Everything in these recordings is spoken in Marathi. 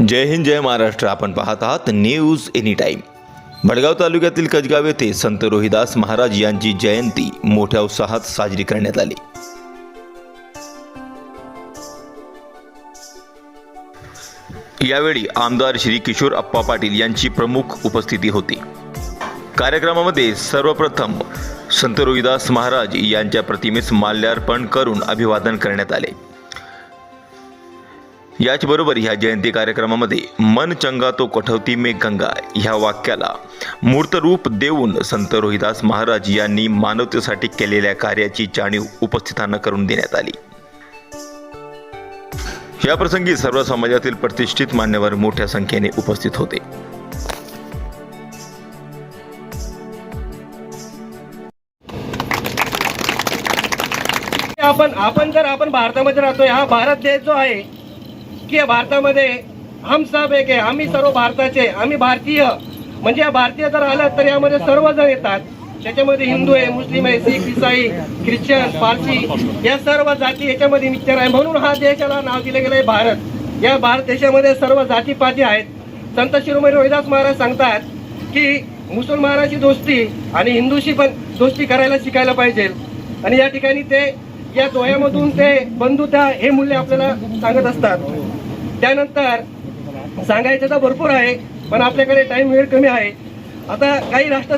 जय हिंद जय महाराष्ट्र. आपण पाहत आहात न्यूज एनी टाईम भडगाव तालुक्यातील कजगाव येथे संत रोहिदास महाराज यांची जयंती मोठ्या उत्साहात साजरी करण्यात आली. यावेळी आमदार श्री किशोर अप्पा पाटील यांची प्रमुख उपस्थिती होती. कार्यक्रमामध्ये सर्वप्रथम संत रोहिदास महाराज यांच्या प्रतिमेस माल्यार्पण करून अभिवादन करण्यात आले. याचबरोबर ह्या जयंती कार्यक्रमामध्ये मन चंगा तो कठवती मे गंगा ह्या वाक्याला मूर्तरूप देऊन संत रोहिदास महाराज यांनी मानवतेसाठी केलेल्या कार्याची जाणीव उपस्थितांना करून देण्यात आली. या प्रसंगी सर्व समाजातील प्रतिष्ठित मान्यवर मोठ्या संख्येने उपस्थित होते. आपण आपण जर आपण भारतामध्ये राहतोय हा भारत देश जो आहे की या भारतामध्ये हम सब एक आहे आम्ही सर्व भारताचे आम्ही भारतीय. म्हणजे या भारतीय जर आलं तर यामध्ये सर्वजण येतात. त्याच्यामध्ये हिंदू आहे मुस्लिम आहे सिख इसाई ख्रिश्चन पारसी या सर्व जाती याच्यामध्ये मिक्सचर आहे म्हणून हा देशाला नाव दिलं गेलं आहे भारत. या भारत देशामध्ये सर्व जातीपाती आहेत. संत शिरोमणी रोहिदास महाराज सांगतात की मुसलमानाची दोस्ती आणि हिंदूशी पण दोस्ती करायला शिकायला पाहिजे. आणि या ठिकाणी ते या दोह्यामधून ते बंधुता हे मूल्य आपल्याला सांगत असतात. त्यानंतर सांगायचं तर भरपूर आहे पण आपल्याकडे टाइम वेळ कमी आहे. आता काही राष्ट्र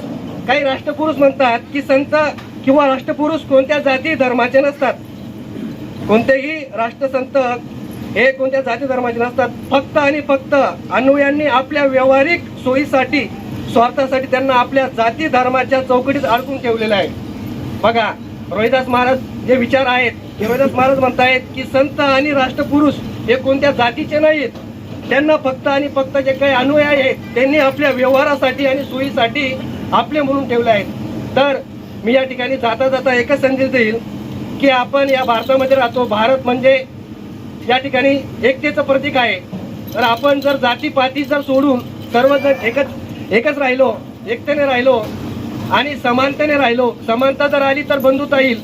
काही राष्ट्रपुरुष म्हणतात की संत किंवा राष्ट्रपुरुष कोणत्या जाती धर्माचे नसतात. कोणतेही राष्ट्रसंत हे कोणत्या जाती धर्माचे नसतात. फक्त आणि फक्त अनुयांनी आपल्या व्यावहारिक सोयीसाठी स्वार्थासाठी त्यांना आपल्या जाती धर्माच्या चौकटीत अडकून ठेवलेलं आहे. बघा रोहिदास महाराज जे विचार आहेत हे महाराज म्हणतायत की संत आणि राष्ट्रपुरुष हे कोणत्या जातीचे नाहीत. त्यांना फक्त आणि फक्त जे काही अनुयायी आहेत त्यांनी आपल्या व्यवहारासाठी आणि सोयीसाठी आपले म्हणून ठेवले आहेत. तर मी या ठिकाणी जाता जाता एकच संदेश देईल की आपण या भारतामध्ये राहतो. भारत म्हणजे या ठिकाणी एकतेचं प्रतीक आहे. तर आपण जर जातीपाती जर सोडून सर्वजण एकच एकच राहिलो एकतेने राहिलो आणि समानतेने राहिलो समानता जर आली तर बंधुता येईल.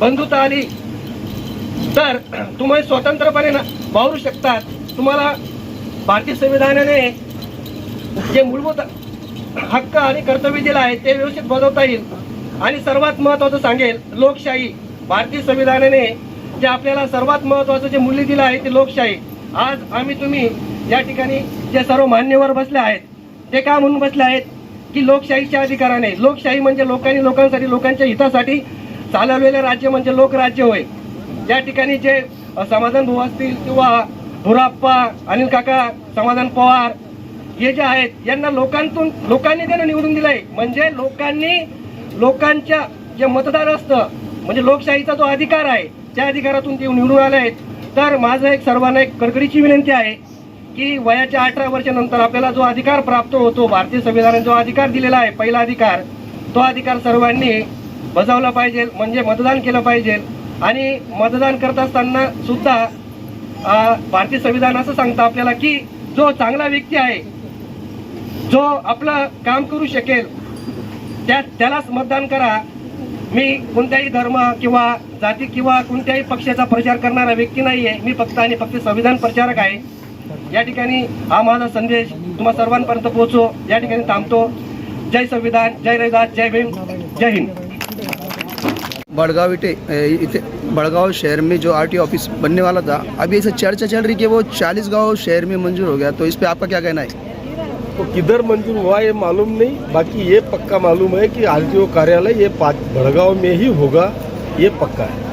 बंधुता आली तर तुम्ही स्वतंत्रपणे ना- वावरू शकतात. तुम्हाला भारतीय संविधानाने जे मूलभूत हक्क आणि कर्तव्य दिलं आहे ते व्यवस्थित बजावता येईल. आणि सर्वात महत्वाचं सांगेल लोकशाही. भारतीय संविधानाने जे आपल्याला सर्वात महत्वाचं जे मूल्य दिलं आहे ते लोकशाही. आज आम्ही तुम्ही या ठिकाणी जे सर्व मान्यवर बसले आहेत ते का म्हणून बसले आहेत? की लोकशाहीच्या अधिकाराने. लोकशाही म्हणजे लोकांनी लोकांसाठी लोकांच्या हितासाठी चालवलेलं राज्य म्हणजे लोकराज्य होय. या ठिकाणी जे समाधान भाऊ असतील किंवा भुराप्पा अनिल काका समाधान पवार हे जे आहेत यांना लोकांतून लोकांनी त्यांना निवडून दिलंय. म्हणजे लोकांनी लोकांच्या जे मतदार असतं म्हणजे लोकशाहीचा जो अधिकार आहे त्या अधिकारातून ते निवडून आले आहेत. तर माझं एक सर्वांना एक कडकडीची विनंती आहे की वयाच्या अठरा वर्षानंतर आपल्याला जो अधिकार प्राप्त होतो भारतीय संविधानाने जो अधिकार दिलेला आहे पहिला अधिकार तो अधिकार सर्वांनी बजावला पाहिजे म्हणजे मतदान केलं पाहिजे. आणि मतदान करत असताना सुद्धा भारतीय संविधान असं सांगतं आपल्याला की जो चांगला व्यक्ती आहे जो आपलं काम करू शकेल त्या त्यालाच मतदान करा. मी कोणत्याही धर्म किंवा जाती किंवा कोणत्याही पक्षाचा प्रचार करणारा व्यक्ती नाही आहे मी फक्त आणि फक्त संविधान प्रचारक आहे. या ठिकाणी हा माझा संदेश तुम्हा सर्वांपर्यंत पोहोचो. या ठिकाणी थांबतो. जय संविधान जय रविदास जय भीम जय हिंद. बड़गांव इटे इतने बड़गांव शहर में जो आरटी ऑफिस बनने वाला था अभी ऐसा चर्चा चल रही कि वो चालीस गाँव शहर में मंजूर हो गया तो इस पर आपका क्या कहना है? तो किधर मंजूर हुआ ये मालूम नहीं बाकी ये पक्का मालूम है कि आर कार्यालय ये पाँच भड़गांव में ही होगा ये पक्का है।